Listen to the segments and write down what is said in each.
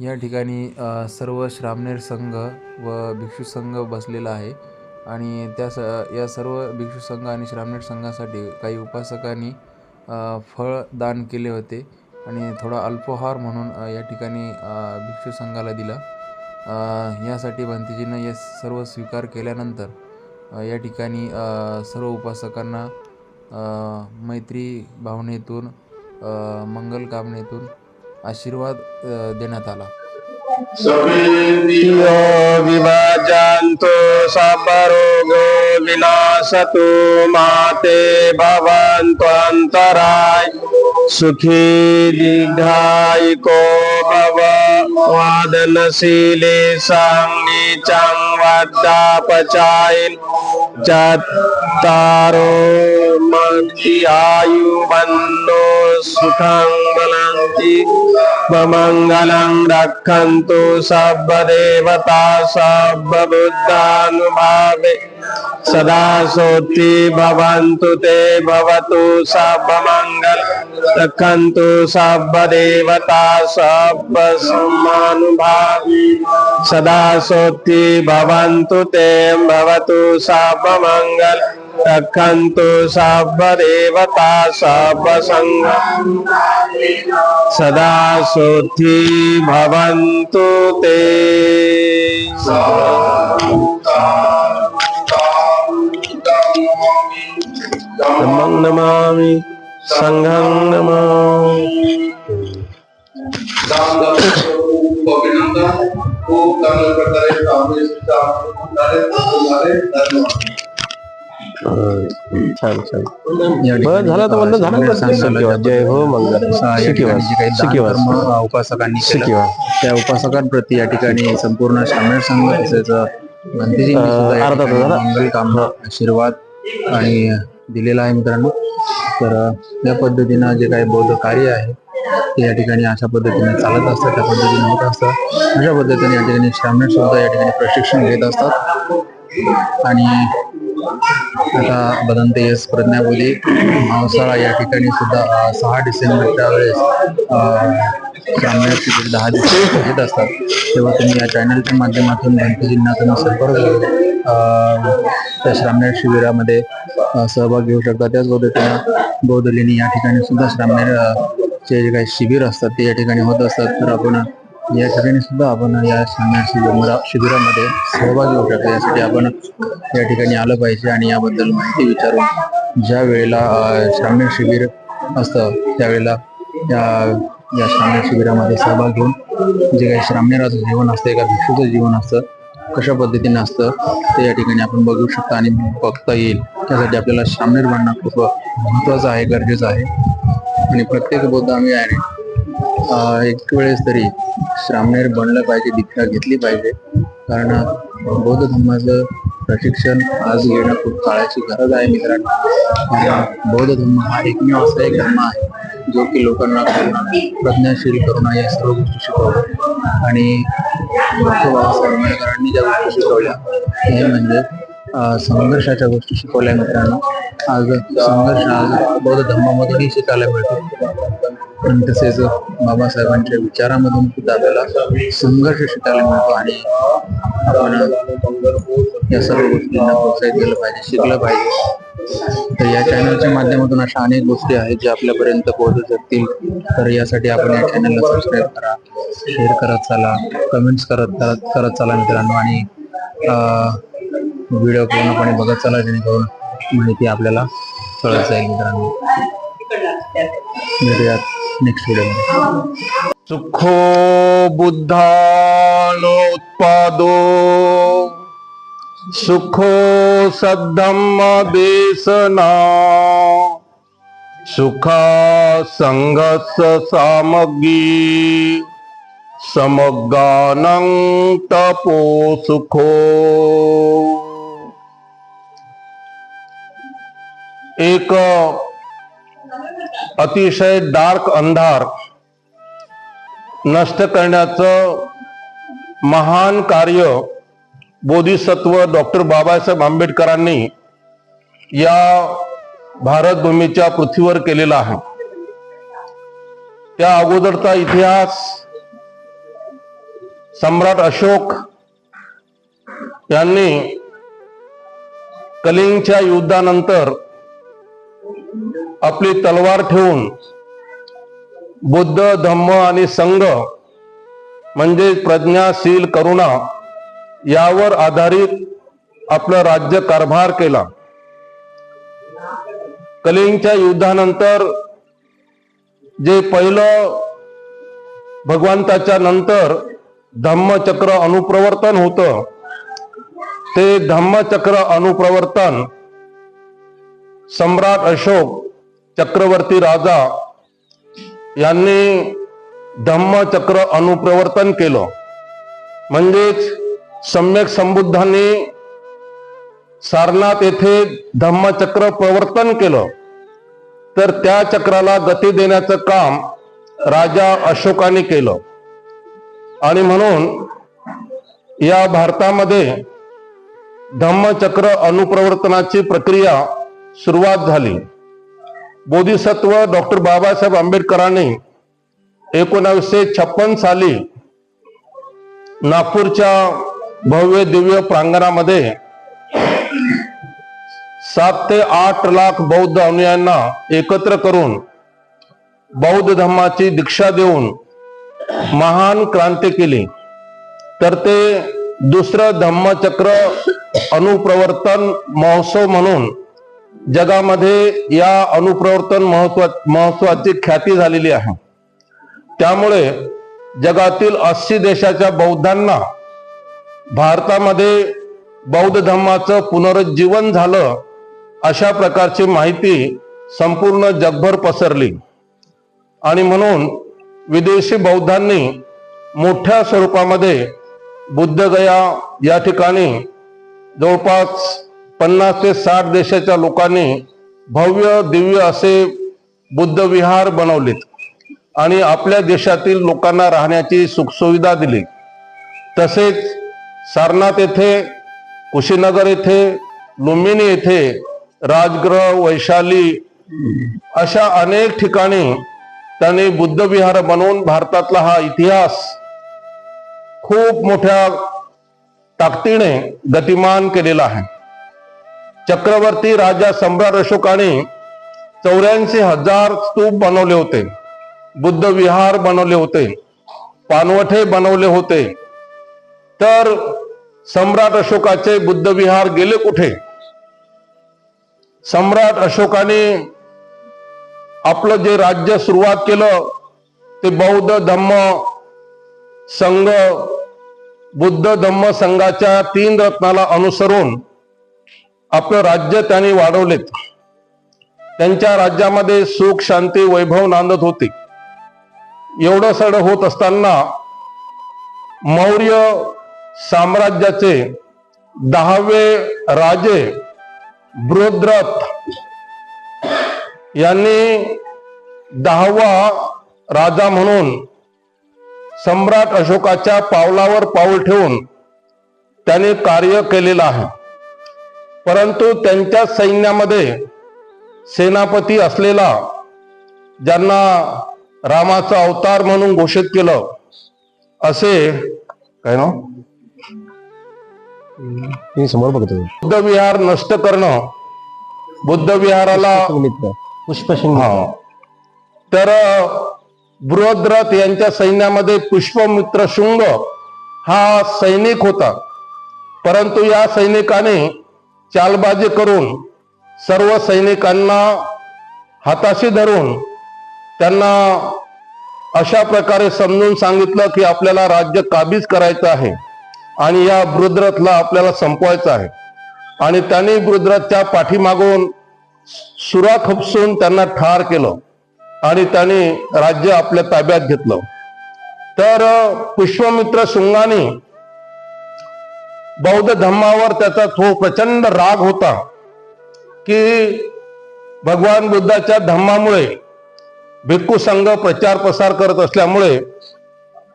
या ठिकाणी सर्व श्रामणेर संघ व भिक्षू संघ बसलेला आहे. आणि त्या स या सर्व भिक्षू संघ आणि श्रामणेर संघासाठी काही उपासकांनी फळ दान केले होते आणि थोडा अल्पोहार म्हणून या ठिकाणी भिक्षू संघाला दिला. यासाठी भंतीजीनं या सर्व स्वीकार केल्यानंतर या ठिकाणी सर्व उपासकांना मैत्री भावनेतून मंगल कामनेतून आशीर्वाद देण्यात आला. विभाजांतो विभाजान्तो सबरोगो विनाशतु माते भवन्त्वन्तराय सुखी दीर्घायिको भव वादनशीले सङ्गीचं वद्दापचायिन्। चत्तारो मन्ति आयुवन्नो सुखं बलन्ति मङ्गलं रक्षन्तु सर्वदेवता सर्वबुद्धानुभावे सदा सोति भवन्तु ते भवतु सर्वमङ्गल रक्षन्तु सर्वदेवता सर्वसम्मानुभावी सदा सोति भवन्तु ते भवतु सर्वमङ्गल रक्षन्तु सर्वदेवता सर्वसङ्ग। सदा शुद्धि भवन्तु ते। धम्मं नमामि। सङ्घं नमामि खूप चांगल्या प्रकारे काम झाले झाले. धन्यवाद. छान छान. बरं झालं तर म्हणलं झालं जय हो मंगल. उपासकांनी केलं, शिकीवास त्या उपासकांप्रती या ठिकाणी संपूर्ण शामिळ संघ. मंगल काम आशीर्वाद आणि दिलेला आहे मित्रांनो. तर या पद्धतीनं जे काही बौद्ध कार्य आहे ते या ठिकाणी अशा पद्धतीने चालत असतं त्या पद्धतीने होत असतं. अशा पद्धतीने या ठिकाणी श्रामण सुद्धा या ठिकाणी प्रशिक्षण घेत असतात. आणि आता बदंते यस प्रज्ञाबोधी. पावसाळा या ठिकाणी सुद्धा सहा डिसेंबरच्या वेळेस ब्राह्मण शिबिर दहा दिवस घेत असतात. तेव्हा तुम्ही या चॅनलच्या माध्यमातून भंतेजींना तुम्ही संपर्क त्या श्रामणेर शिबिरामध्ये सहभाग घेऊ शकता. त्याच पद्धतीनं बौद्धलिनी या ठिकाणी सुद्धा श्रामणेर चे जे काही शिबिर असतात ते या ठिकाणी होत असतात. तर आपण या ठिकाणी सुद्धा आपण या श्रामणेर शिबिरा शिबिरामध्ये सहभागी होऊ शकतो. यासाठी आपण या ठिकाणी आलं पाहिजे आणि याबद्दल माहिती विचारून ज्या वेळेला श्राम्य शिबिर असतं त्यावेळेला या या श्रामणेर शिबिरामध्ये सहभाग घेऊन जे काही श्रामणेराचं जीवन असतं एका भिक्षूचं जीवन असतं कशा पद्धतीने असतं ते या ठिकाणी आपण बघू शकता आणि बघता येईल. त्यासाठी आपल्याला श्रामणेर बनणं खूप महत्त्वाचं आहे गरजेचं आहे. आणि प्रत्येक बौद्ध आम्ही आहे. एक वेळेस तरी श्रामणेर बनलं पाहिजे दीक्षा घेतली पाहिजे. कारण बौद्ध धर्माचं प्रशिक्षण आज घेणं खूप काळाची गरज आहे मित्रांनो. बौद्ध धर्म हा एकमेव असा एक धर्म आहे जो की लोकांना प्रज्ञाशील करून या सर्व गोष्टी शिकवल्या आणि डॉक्टर बाबासाहेब आंबेडकरांनी ज्या गोष्टी शिकवल्या हे म्हणजे संघर्षाच्या गोष्टी शिकवल्या मित्रांनो. आज संघर्ष आज बौद्ध धर्मामधूनही शिकायला मिळतो. पण तसेच बाबासाहेबांच्या विचारामधून सुद्धा आपल्याला संघर्ष शिकायला मिळतो आणि आपण या सर्व गोष्टींना प्रोत्साहित केलं पाहिजे शिकलं पाहिजे. तर या चॅनलच्या माध्यमातून अशा अनेक गोष्टी आहेत ज्या आपल्यापर्यंत पोहोचू शकतील. तर यासाठी आपण या चॅनलला सबस्क्राईब करा शेअर करत चला कमेंट्स करत करत चाला चला मित्रांनो. आणि व्हिडिओ पूर्णपणे बघत चला जेणेकरून माहिती आपल्याला कळत जाईल मित्रांनो. भेटूयात. नेक्स्ट व्हिडिओ सुखो बुद्धानोत्पादो सुखो सद्धम्म देशना सुखा संघस सामग्री। समगानं तपो सुखो। एक अतिशय डार्क अंधार नष्ट करण्याचं महान कार्य बोधिसत्व डॉक्टर बाबासाहेब आंबेडकरांनी या भारतभूमीच्या पृथ्वीवर केलेला आहे. त्या अगोदरचा इतिहास सम्राट अशोक यांनी कलिंगच्या युद्धानंतर आपली तलवार ठेवून बुद्ध धम्म आणि संघ म्हणजे प्रज्ञाशील करुणा यावर आधारित आपलं राज्य कारभार केला. कलिंगच्या युद्धानंतर जे पहिलं भगवंताच्या नंतर धम्मचक्र अनुप्रवर्तन होत ते धम्मचक्र अनुप्रवर्तन सम्राट अशोक चक्रवर्ती राजा यांनी धम्मचक्र अनुप्रवर्तन केलं. म्हणजेच सम्यक संबुद्धांनी सारनाथ येथे धम्मचक्र प्रवर्तन केलं. तर त्या चक्राला गती देण्याचं काम राजा अशोकाने केलं. आणि म्हणून या भारतामध्ये धम्मचक्र अनुप्रवर्तनाची प्रक्रिया सुरुवात झाली. बोधिसत्व डॉक्टर बाबासाहेब आंबेडकरांनी एकोणावीसशे छप्पन साली नागपूरच्या भव्य दिव्य प्रांगणामध्ये सात ते आठ लाख बौद्ध अनुयायांना एकत्र करून बौद्ध धर्माची दीक्षा देऊन महान क्रांती केली. तर ते दुसरं धम्मचक्र अनुप्रवर्तन महोत्सव म्हणून जगामध्ये या अनुप्रवर्तन महोत्सवा महोत्सवाची ख्याती झालेली आहे. त्यामुळे जगातील अस्सी देशाच्या बौद्धांना भारतामध्ये बौद्ध धर्माचं पुनरुज्जीवन झालं अशा प्रकारची माहिती संपूर्ण जगभर पसरली. आणि म्हणून विदेशी बौद्धांनी मोठ्या स्वरूपामध्ये बुद्धगया या ठिकाणी जवळपास पन्नास ते साठ देशाच्या लोकांनी भव्य दिव्य असे बुद्ध विहार बनवलेत आणि आपल्या देशातील लोकांना राहण्याची सुखसुविधा दिली. तसेच सारनाथ येथे कुशीनगर येथे लुंबिनी येथे राजग्रह वैशाली अशा अनेक ठिकाणी त्यांनी बुद्ध विहार बनवून भारतातला हा इतिहास खूप मोठ्या ताकदीने गतिमान केलेला आहे. चक्रवर्ती राजा सम्राट अशोकाने चौऱ्याऐंशी हजार स्तूप बनवले होते. बुद्ध विहार बनवले होते. पानवठे बनवले होते. तर सम्राट अशोकाचे बुद्ध विहार गेले कुठे? सम्राट अशोकाने आपलं जे राज्य सुरुवात केलं ते बौद्ध धम्म संघ बुद्ध धम्म संघाच्या तीन रत्नाला अनुसरून आपलं राज्य त्यांनी वाढवलेत. त्यांच्या राज्यामध्ये सुख शांती वैभव नांदत होते. एवढं सड होत असताना मौर्य साम्राज्याचे दहावे राजे बृहद्रथ यांनी दहावा राजा म्हणून सम्राट अशोकाच्या पावलावर पाऊल ठेवून त्याने कार्य केलेलं आहे. परंतु त्यांच्या सैन्यामध्ये सेनापती असलेला ज्यांना रामाचा अवतार म्हणून घोषित केलं असे काय ना मी समोर बघतो. बुद्ध विहार नष्ट करणं बुद्ध विहाराला पुष्पसिंग तर बृहद्रथ यांच्या सैन्यामध्ये पुष्पमित्र शुंग हा सैनिक होता. परंतु या सैनिकाने चालबाजी करून सर्व सैनिकांना हाताशी धरून त्यांना अशा प्रकारे समजून सांगितलं की आपल्याला राज्य काबीज करायचं आहे आणि या बृहद्रथला आपल्याला संपवायचं आहे. आणि त्यांनी बृहद्रथच्या पाठीमागून सुरा खपसून त्यांना ठार केलं आणि त्यांनी राज्य आपल्या ताब्यात घेतलं. तर पुष्पमित्र शुंगाने बौद्ध धम्मावर त्याचा तो प्रचंड राग होता की भगवान बुद्धाच्या धम्मामुळे भिक्खू संघ प्रचार प्रसार करत असल्यामुळे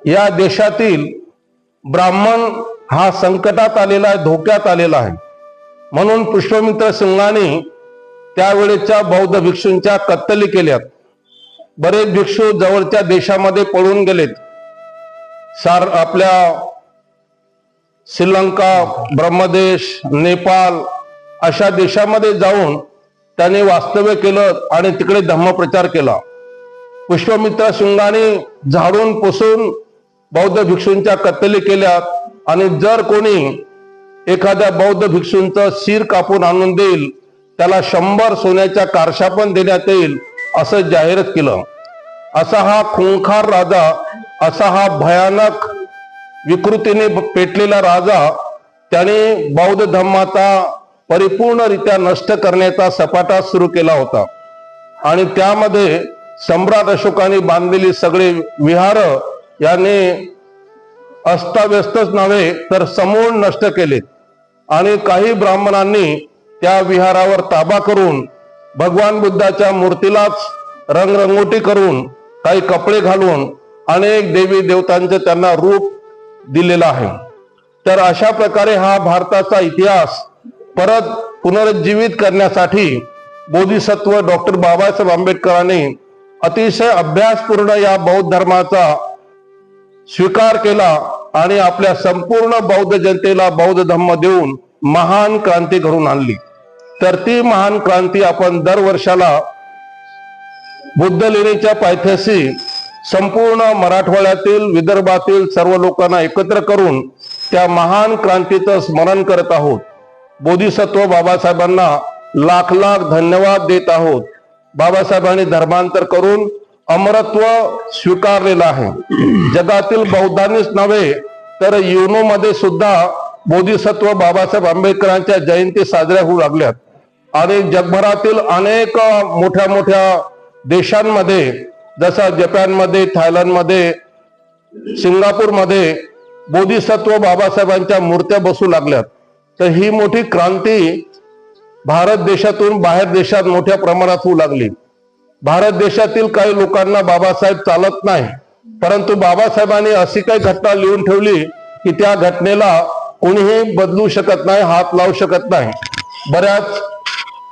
या देशातील ब्राह्मण हा संकटात आलेला आहे धोक्यात आलेला आहे. म्हणून पुष्पमित्र सिंगाने त्यावेळेच्या बौद्ध भिक्षूंच्या कत्तली केल्यात. बरेच भिक्षू जवळच्या देशामध्ये पळून गेलेत. सार आपल्या श्रीलंका ब्रह्मदेश नेपाळ अशा देशामध्ये जाऊन त्याने वास्तव्य केलं आणि तिकडे धम्मप्रचार केला. पुष्पमित्र शृंगाने झाडून पुसून बौद्ध भिक्षूंच्या कत्तली केल्या आणि जर कोणी एखाद्या बौद्ध भिक्षूंचं शिर कापून आणून देईल त्याला शंभर सोन्याच्या कारशा पण देण्यात येईल असं जाहीरच केलं. असा हा खुंखार राजा असा हा भयानक विकृतीने पेटलेला राजा त्याने बौद्ध धम्माचा परिपूर्णरित्या नष्ट करण्याचा सपाटा सुरू केला होता. आणि त्यामध्ये सम्राट अशोकाने बांधलेली सगळे विहार याने अस्ताव्यस्तच नव्हे तर समूळ नष्ट केले. आणि काही ब्राह्मणांनी त्या विहारावर ताबा करून भगवान बुद्धाच्या मूर्तीलाच रंगरंगोटी करून काही कपडे घालून अनेक देवी देवतांचे त्यांना रूप दिलेला आहे. तर अशा प्रकारे हा भारताचा इतिहास परत पुनरुज्जीवित करण्यासाठी बोधिसत्व डॉक्टर बाबासाहेब आंबेडकरांनी अतिशय अभ्यासपूर्ण या बौद्ध धर्माचा स्वीकार केला आणि आपल्या संपूर्ण बौद्ध जनतेला बौद्ध धम्म देऊन महान क्रांती घडून आणली. तर ती महान क्रांती आपण दरवर्षाला बुद्ध लेणीच्या पायथ्याशी संपूर्ण मराठवाड्यातील विदर्भातील सर्व लोकांना एकत्र करून त्या महान क्रांतीचं स्मरण करत आहोत. बोधिसत्व बाबासाहेबांना लाख लाख धन्यवाद देत आहोत. बाबासाहेबांनी धर्मांतर करून अमरत्व स्वीकारलेलं आहे. जगातील बौद्धांनीच नव्हे तर युनो मध्ये सुद्धा बोधिसत्व बाबासाहेब आंबेडकरांच्या जयंती साजऱ्या होऊ लागल्यात. आणि जगभरातील अनेक मोठ्या मोठ्या देशांमध्ये जसं जपानमध्ये थायलंडमध्ये सिंगापूरमध्ये बोधिसत्व बाबासाहेबांच्या मूर्त्या बसू लागल्यात. तर ही मोठी क्रांती भारत देशातून बाहेर देशात मोठ्या प्रमाणात होऊ लागली. भारत देशातील काही लोकांना बाबासाहेब चालत नाही. परंतु बाबासाहेबांनी अशी काही घटना लिहून ठेवली की त्या घटनेला कोणीही बदलू शकत नाही हात लावू शकत नाही. बऱ्याच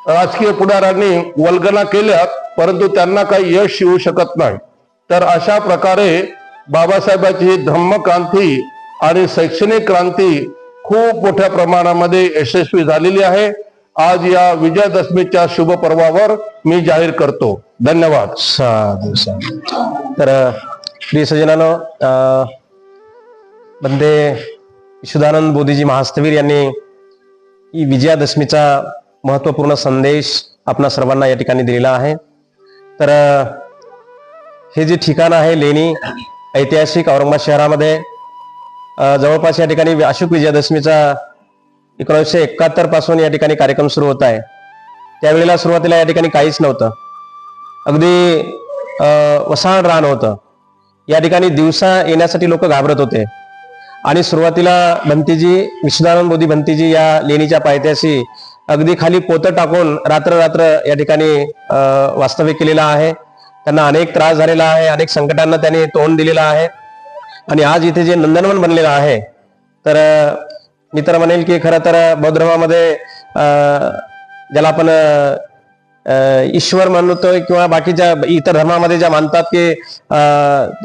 राजकीय पुढाऱ्यांनी वल्गना केल्यात परंतु त्यांना काही यश येऊ शकत नाही. तर अशा प्रकारे बाबासाहेबांची ही धम्मक्रांती आणि शैक्षणिक क्रांती खूप मोठ्या प्रमाणामध्ये यशस्वी झालेली आहे. आज या विजयादशमीच्या शुभ पर्वावर मी जाहीर करतो. धन्यवाद. साधू साधू. तर श्री सजनानो अं, बंदे विशुदानंद बोधीजी महास्तवीर यांनी ही विजयादशमीचा महत्त्वपूर्ण संदेश आपणा सर्वांना या ठिकाणी दिलेला आहे. तर हे जे ठिकाण आहे लेणी ऐतिहासिक औरंगाबाद शहरामध्ये जवळपास या ठिकाणी अशोक विजयादशमीचा एकोणीसशे एकाहत्तरपासून या ठिकाणी कार्यक्रम सुरू होत आहे. त्यावेळेला सुरुवातीला या ठिकाणी काहीच नव्हतं. अगदी अं, वसाहण रान होतं. या ठिकाणी दिवसा येण्यासाठी लोक घाबरत होते. आणि सुरुवातीला भंतीजी विश्वदानंद बोधी भंतीजी या लेणीच्या पायथ्याशी अगदी खाली पोतं टाकून रात्र रात्र या ठिकाणी वास्तव्य केलेलं आहे. त्यांना अनेक त्रास झालेला आहे अनेक संकटांना त्यांनी तोंड दिलेलं आहे. आणि आज इथे जे नंदनवन बनलेलं आहे तर मी तर म्हणेल की खरं तर बौद्ध धर्मामध्ये ज्याला आपण ईश्वर म्हणतोय किंवा बाकीच्या इतर धर्मामध्ये ज्या मानतात की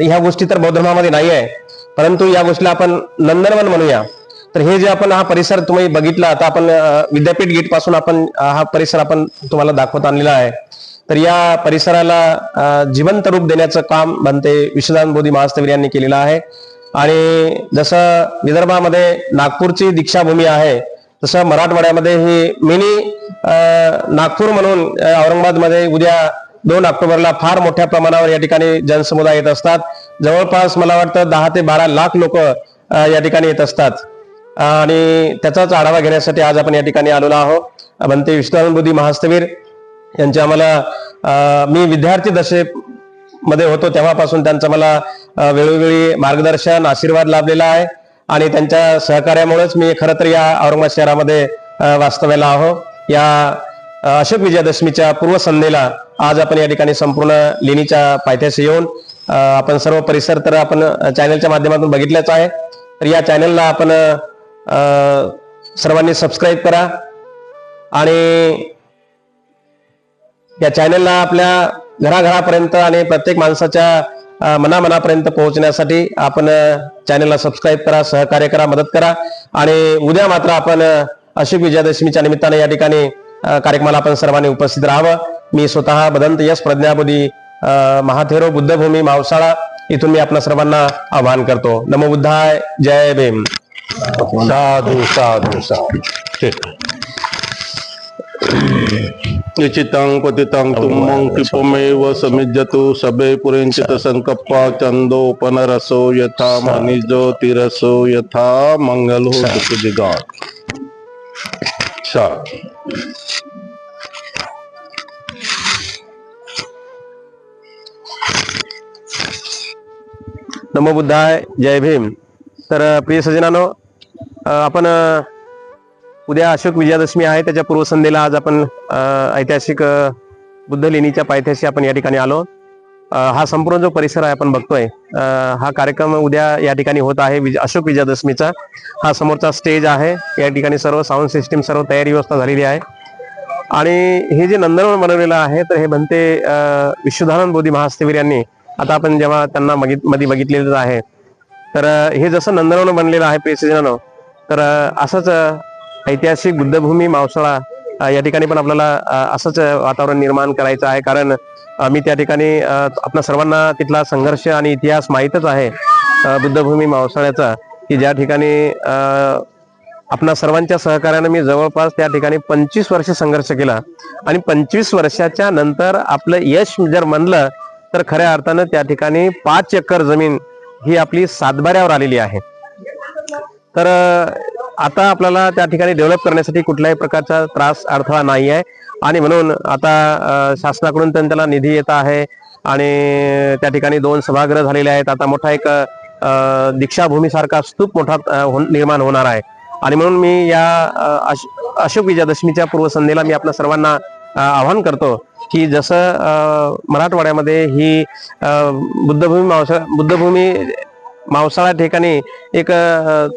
ह्या गोष्टी तर बौद्ध धर्मामध्ये नाही आहे परंतु या गोष्टीला आपण नंदनवन म्हणूया. तर हे जे आपण हा परिसर तुम्ही बघितला आता आपण विद्यापीठ गेटपासून आपण हा परिसर आपण तुम्हाला दाखवत आणलेला आहे. तर या परिसराला जिवंत रूप देण्याचं काम बनते विश्वदान बोधी महास्तवीर यांनी केलेलं आहे. आणि जसं विदर्भामध्ये नागपूरची दीक्षाभूमी आहे तसं मराठवाड्यामध्ये ही मिनी नागपूर म्हणून औरंगाबादमध्ये उद्या दोन ऑक्टोबरला फार मोठ्या प्रमाणावर या ठिकाणी जनसमुदाय येत असतात. जवळपास मला वाटतं दहा ते बारा लाख लोक या ठिकाणी येत असतात. आणि त्याचाच आढावा घेण्यासाठी आज आपण या ठिकाणी आलेलो आहोत. बनते विश्वनाथ बुद्धी महास्तवीर यांच्या आम्हाला मी विद्यार्थी दशे मध्ये होतो तेव्हापासून त्यांचं मला वेळोवेळी मार्गदर्शन आशीर्वाद लाभलेला आहे. आणि त्यांच्या सहकार्यामुळेच मी खरं तर या औरंगाबाद शहरामध्ये वास्तव्याला आहो. या अशोक विजयादशमीच्या पूर्वसंध्येला आज आपण या ठिकाणी संपूर्ण लेणीच्या पायथ्याशी येऊन आपण सर्व परिसर तर आपण चॅनलच्या माध्यमातून बघितल्याच आहे. तर या चॅनलला आपण सर्वांनी सबस्क्राईब करा आणि या चॅनलला आपल्या घराघरापर्यंत आणि प्रत्येक माणसाच्या मनामनापर्यंत पोहोचण्यासाठी आपण चॅनलला सबस्क्राईब करा सहकार्य करा मदत करा आणि उद्या मात्र आपण अ, अशोक विजयादशमीच्या निमित्ताने या ठिकाणी कार्यक्रमाला आपण सर्वांनी उपस्थित राहावं. मी स्वतः बदंत यश प्रज्ञाबोधी महाथेरो बुद्धभूमी मावसाळा इथून मी आपल्या सर्वांना आवाहन करतो. नमो बुद्धाय जय भीम. साधू साधू साधू। ठीक। निश्चितं पतितं तुमं कृपमेव समिज्जतु सबे पुरेंचित संकप्पा चंदोपनरसो यथा मनिजो तिरसो यथा मंगलो दिगा सा। नमो बुद्धाय जय भीम। तर अ, प्रिय सजनानो अ, आपण उद्या अशोक विजयादशमी आहे. त्याच्या पूर्वसंध्येला आज आपण ऐतिहासिक बुद्ध लेणीच्या पायथ्याशी आपण या ठिकाणी आलो. हा संपूर्ण जो परिसर आहे आपण बघतोय हा कार्यक्रम उद्या या ठिकाणी होत आहे. विज- अशोक विजयादशमीचा हा समोरचा स्टेज आहे. या ठिकाणी सर्व साऊंड सिस्टीम सर्व तयारी व्यवस्था झालेली आहे. आणि हे जे नंदनवन बनवलेलं आहे तर हे म्हणते विश्वधानंद बोधी महास्थवीर यांनी. आता आपण जेव्हा त्यांना मध्ये बघितलेलं आहे तर हे जसं नंदनवन बनलेलं आहे प्रेसिजनानं तर असंच ऐतिहासिक बुद्धभूमी मावसाळा या ठिकाणी पण आपल्याला असंच वातावरण निर्माण करायचं आहे. कारण मी त्या ठिकाणी आपल्या सर्वांना तिथला संघर्ष आणि इतिहास माहीतच आहे बुद्धभूमी मावसाळ्याचा. की ज्या ठिकाणी आपल्या आपणा सर्वांच्या सहकार्याने मी जवळपास त्या ठिकाणी पंचवीस वर्ष संघर्ष केला. आणि पंचवीस वर्षाच्या नंतर आपलं यश जर म्हणलं तर खऱ्या अर्थानं त्या ठिकाणी पाच एकर जमीन ही आपली सातबाऱ्यावर आलेली आहे. तर आता आपल्याला त्या ठिकाणी डेव्हलप करण्यासाठी कुठल्याही प्रकारचा त्रास अडथळा नाही आहे. आणि म्हणून आता शासनाकडून पण त्याला निधी येत आहे. आणि त्या ठिकाणी दोन सभागृह झालेले आहेत. आता मोठा एक दीक्षाभूमीसारखा स्तूप मोठा हो- निर्माण होणार आहे. आणि म्हणून मी या अश- अशोक विजयादशमीच्या पूर्वसंध्येला मी आपल्या सर्वांना आवाहन करतो की जसं मराठवाड्यामध्ये ही बुद्धभूमी मावसा बुद्धभूमी मावसाळा ठिकाणी एक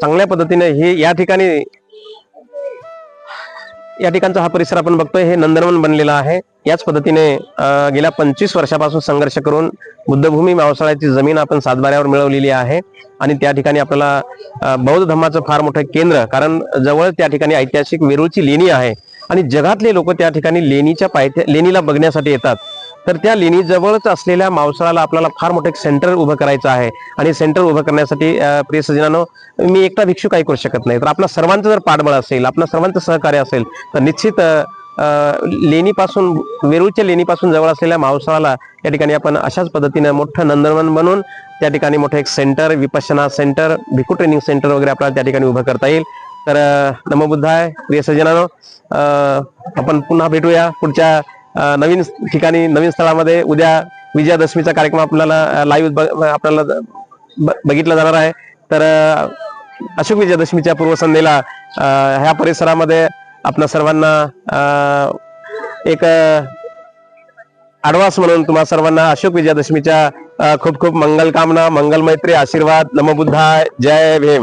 चांगल्या पद्धतीने हे या ठिकाणी या ठिकाणचा हा परिसर आपण बघतोय. हे नंदनवन बनलेला आहे. याच पद्धतीने गेल्या पंचवीस वर्षापासून संघर्ष करून बुद्धभूमी मावसाळ्याची जमीन आपण सातबाऱ्यावर मिळवलेली आहे. आणि त्या ठिकाणी आपल्याला बौद्ध धर्माचं फार मोठं केंद्र कारण जवळ त्या ठिकाणी ऐतिहासिक वेरूळची लेणी आहे. आणि जगातले लोक त्या ठिकाणी लेणीच्या पायथ्या लेणीला बघण्यासाठी येतात. तर त्या लेणी जवळच असलेल्या मावसाळाला आपल्याला फार मोठं एक सेंटर उभं करायचं आहे. आणि सेंटर उभं करण्यासाठी प्रिय सजनानो मी एकटा भिक्षू काही करू शकत नाही. तर आपल्या सर्वांचं जर पाठबळ असेल आपल्या सर्वांचं सहकार्य असेल तर निश्चित अं, लेणीपासून वेरूळच्या लेणीपासून जवळ असलेल्या मावसाळाला या ठिकाणी आपण अशाच पद्धतीने मोठं नंदनवन बनवून त्या ठिकाणी मोठं एक centre Vipassana centre bhikkhu training centre वगैरे आपल्याला त्या ठिकाणी उभं करता येईल. तर अं, आहे प्रिय सजनानो अं, आपण पुन्हा भेटूया पुढच्या नवीन ठिकाणी नवीन स्थळामध्ये उद्या विजयादशमीचा कार्यक्रम आपल्याला लाईव्ह आपल्याला बघितला जाणार आहे. तर अशोक विजयादशमीच्या पूर्वसंध्येला ह्या परिसरामध्ये आपल्या सर्वांना अं, एक आडवास म्हणून तुम्हा सर्वांना अशोक विजयादशमीच्या खूप खूप मंगल कामना मंगल मैत्री आशीर्वाद नमबुद्धा जय भीम.